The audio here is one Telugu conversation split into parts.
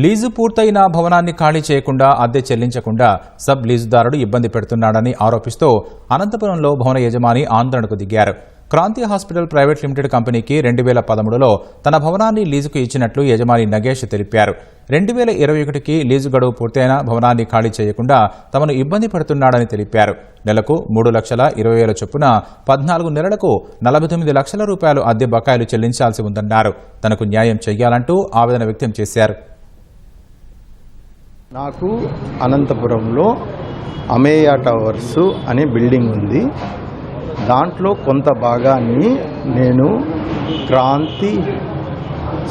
లీజు పూర్తయిన భవనాన్ని ఖాళీ చేయకుండా అద్దె చెల్లించకుండా సబ్ లీజుదారుడు ఇబ్బంది పెడుతున్నాడని ఆరోపిస్తూ అనంతపురంలో భవన యజమాని ఆందోళనకు దిగారు. క్రాంతి హాస్పిటల్ ప్రైవేట్ లిమిటెడ్ కంపెనీకి రెండు వేల పదమూడులో తన భవనాన్ని లీజుకు ఇచ్చినట్లు యజమాని నగేష్ తెలిపారు. రెండు వేల ఇరవై ఒకటికి లీజు గడువు పూర్తయిన భవనాన్ని ఖాళీ చేయకుండా తమను ఇబ్బంది పడుతున్నాడని తెలిపారు. నెలకు మూడు లక్షల ఇరవై వేల చొప్పున పద్నాలుగు నెలలకు నలభై తొమ్మిది లక్షల రూపాయలు అద్దె బకాయిలు చెల్లించాల్సి ఉందన్నారు. తనకు న్యాయం చేయాలంటూ ఆవేదన వ్యక్తం చేశారు. నాకు అనంతపురంలో అమేయా టవర్స్ అనే బిల్డింగ్ ఉంది. దాంట్లో కొంత భాగాన్ని నేను Kranthi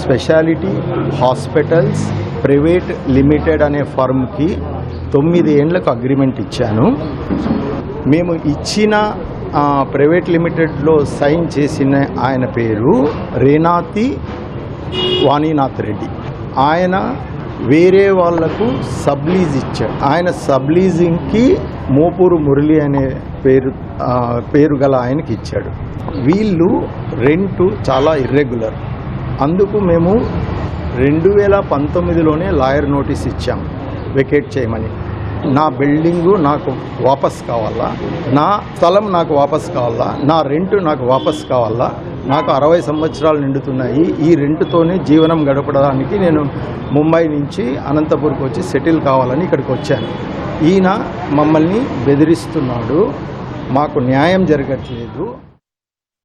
speciality hospitals private limited అనే ఫర్మ్కి తొమ్మిది ఏండ్లకు అగ్రిమెంట్ ఇచ్చాను. మేము ఇచ్చిన ప్రైవేట్ లిమిటెడ్లో సైన్ చేసిన ఆయన పేరు రేనాతి వాణినాథ్ రెడ్డి. ఆయన వేరే వాళ్ళకు సబ్లీజ్ ఇచ్చాడు. ఆయన సబ్లీజింగ్కి మోపూరు మురళి అనే పేరు పేరు గల ఆయనకి ఇచ్చాడు. వీళ్ళు రెంటు చాలా ఇర్రెగ్యులర్ అందుకు మేము రెండు వేల పంతొమ్మిదిలోనే లాయర్ నోటీస్ ఇచ్చాం. వెకేట్ చేయమని. నా బిల్డింగు నాకు వాపస్ కావాలా? నా స్థలం నాకు వాపస్ కావాలా? నా రెంటు నాకు వాపస్ కావాలా? నాకు అరవై సంవత్సరాలు నిండుతున్నాయి. ఈ రెంట్తోనే జీవనం గడపడానికి నేను ముంబై నుంచి అనంతపూర్కి వచ్చి సెటిల్ కావాలని ఇక్కడికి వచ్చాను. ఈయన మమ్మల్ని బెదిరిస్తున్నాడు. మాకు న్యాయం జరగట్లేదు.